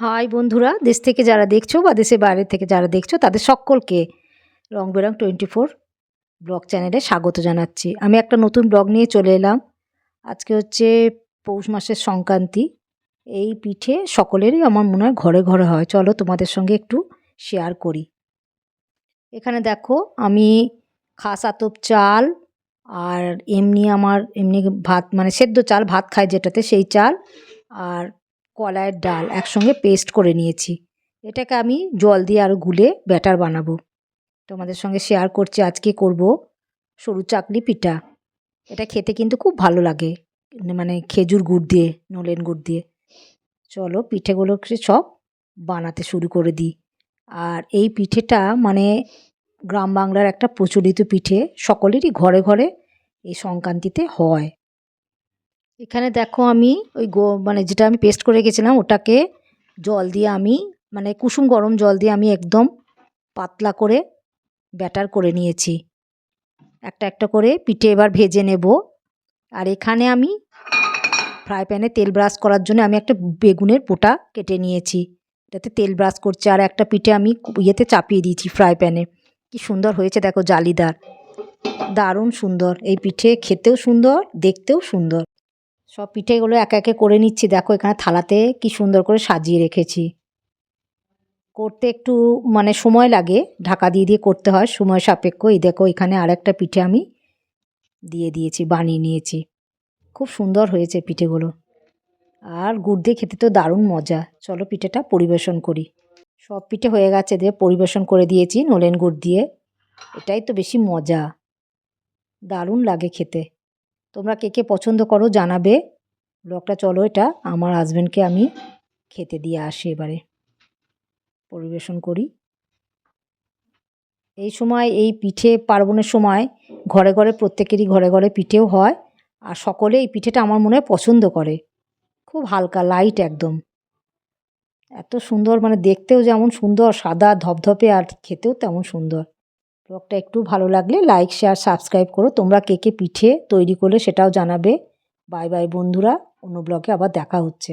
High বন্ধুরা, দেশ থেকে যারা দেখছ বা দেশের বাইরে থেকে যারা দেখছ, তাদের সকলকে Rang Berang twenty four blog চ্যানেলে স্বাগত জানাচ্ছি। আমি একটা নতুন ব্লগ নিয়ে চলে এলাম। আজকে হচ্ছে পৌষ মাসের সংক্রান্তি। এই পিঠে সকলেরই আমার মনে হয় ঘরে ঘরে হয়। চলো তোমাদের সঙ্গে একটু শেয়ার করি। এখানে দেখো, আমি খাস আতপ চাল আর এমনি আমার, এমনি ভাত মানে সেদ্ধ চাল ভাত খাই যেটাতে, সেই চাল আর কলাইয়ের ডাল একসঙ্গে পেস্ট করে নিয়েছি। এটাকে আমি জল দিয়ে আরও গুলে ব্যাটার বানাবো। তোমাদের সঙ্গে শেয়ার করছি, আজকে করব সরু চাকলি পিঠা। এটা খেতে কিন্তু খুব ভালো লাগে মানে খেজুর গুড় দিয়ে, নলেন গুড় দিয়ে। চলো পিঠেগুলোকে সব বানাতে শুরু করে দিই। আর এই পিঠেটা মানে গ্রাম বাংলার একটা প্রচলিত পিঠে, সকলেরই ঘরে ঘরে এই সংক্রান্তিতে হয়। এখানে দেখো আমি ওই গো মানে যেটা আমি পেস্ট করে রেখেছিলাম, ওটাকে জল দিয়ে আমি মানে কুসুম গরম জল দিয়ে আমি একদম পাতলা করে ব্যাটার করে নিয়েছি। একটা একটা করে পিঠে এবার ভেজে নেব। আর এখানে আমি ফ্রাই প্যানে তেল ব্রাশ করার জন্য আমি একটা বেগুনের পোটা কেটে নিয়েছি। এটাতে তেল ব্রাশ করছে আর একটা পিঠে আমি ইয়েতে চাপিয়ে দিয়েছি ফ্রাই প্যানে কি সুন্দর হয়েছে দেখো জালিদার। দারুণ সুন্দর। এই পিঠে খেতেও সুন্দর, দেখতেও সুন্দর। সব পিঠেগুলো একে একে করে নিচ্ছি। দেখো এখানে থালাতে কি সুন্দর করে সাজিয়ে রেখেছি। করতে একটু মানে সময় লাগে, ঢাকা দিয়ে দিয়ে করতে হয়, সময় সাপেক্ষ। এই দেখো এখানে আরেকটা পিঠে আমি দিয়ে দিয়েছি, বানিয়ে নিয়েছি। খুব সুন্দর হয়েছে পিঠেগুলো। আর গুড় দিয়ে খেতে তো দারুণ মজা। চলো পিঠেটা পরিবেশন করি। সব পিঠে হয়ে গেছে দিয়ে পরিবেশন করে দিয়েছি, নলেন গুড় দিয়ে। এটাই তো বেশি মজা। দারুণ লাগে খেতে। তোমরা কে কে পছন্দ করো জানাবে। ব্লগটা চলো এটা, আমার হাজব্যান্ডকে আমি খেতে দিয়ে আসি এবারে। পরিবেশন করি। এই সময়, এই পিঠে পার্বণের সময় ঘরে ঘরে, প্রত্যেকেরই ঘরে ঘরে পিঠেও হয় আর সকলে এই পিঠেটা আমার মনে হয় পছন্দ করে। খুব হালকা লাইট একদম। এত সুন্দর মানে দেখতেও যেমন সুন্দর, সাদা, ধপধপে আর খেতেও তেমন সুন্দর। ব্লগটা একটু ভালো লাগলে লাইক শেয়ার সাবস্ক্রাইব করো। তোমরা কে কে পিঠে তৈরি করলে সেটাও জানাবে। বাই বাই বন্ধুরা। অন্য ব্লগে আবার দেখা হচ্ছে।